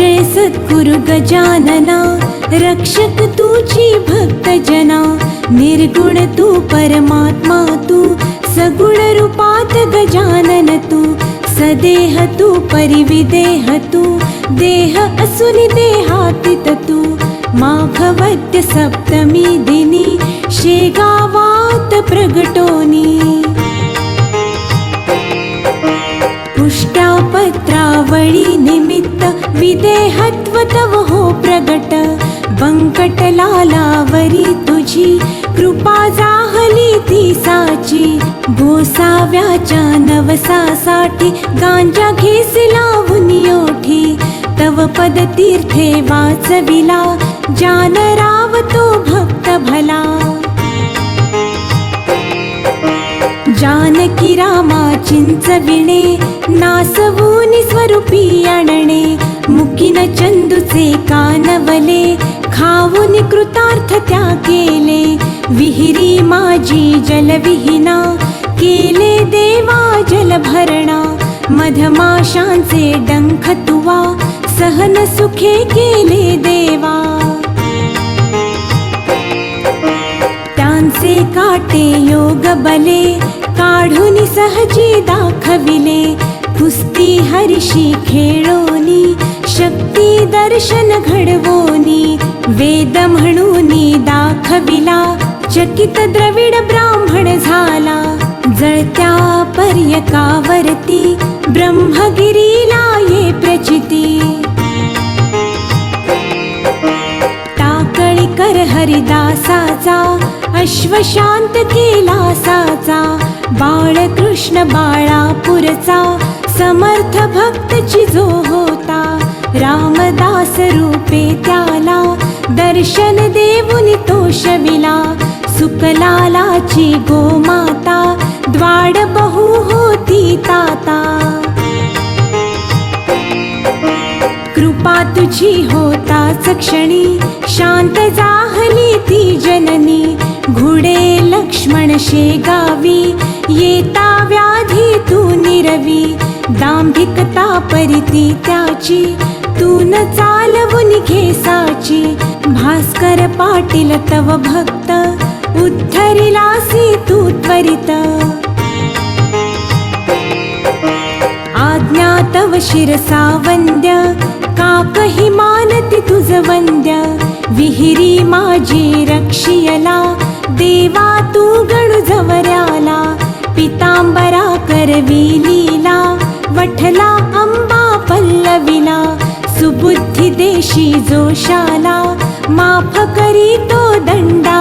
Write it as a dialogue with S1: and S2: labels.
S1: जय सद्गुरु गजानना रक्षक तुझी भक्त जना निर्गुण तू परमात्मा तू सगुण रूपात गजानन तू सदेह तू परिविदेह तू देह असुनि देहातीत तू माघवद्य सप्तमी दिनी शेगावात प्रगटोनी. पुष्ट्या पत्रावळी निमित्त देहत्व तव हो प्रगट. बंकटलालावरी तुझी. कृपा जाहली ती साची. गोसाव्याच्या नवसासाठी गांजा घेसिला ओठी तव पद तीर्थे वाचविला. जानराव तो भक्त भला. जानकी रामा चिंचविणे. नास चंदूचे कानवले खाऊन कृतार्थ त्या केले विहिरी माझी जलविहीना केले देवा जलभरणा. मधमाशांचे डंख तुवा सहन सुखे केले देवा. त्यांचे काटे योग बले काढून सहजी दाखविले. कुस्ती हरिशी खेळो ती दर्शन घडवोनी वेद म्हणून दाखविला. चकित द्रविड ब्राह्मण झाला जळत्या पर्यकावरती ब्रह्मगिरीला ये प्रचिती. टाकळीकर हरिदासाचा अश्वशांत केला साचा बाळकृष्ण बाळापूरचा समर्थ भक्त चिजो होता. रामदास रूपे त्याला दर्शन देऊन तोषविला सुकलालाची गोमाता द्वाड बहु होती ताता. कृपा तुझी होताच क्षणी शांत जाहली ती जननी. घुडे लक्ष्मण शेगावी येता व्याधी तू निरवी. दांभिकता परिती त्याची तू न चालवून घेसाची भास्कर पाटील तव भक्त उद्धरिलासी तू त्वरित. आज्ञा तव शिरसा वंद्य काकही मानती तुज वंद्य. विहिरी माझी रक्षियला देवा तू गणु जवऱ्याला. पितांबरा करवी लीला अंबा पल्लविला सुबुद्धी देशी जोशाला. माफ करी तो दंडा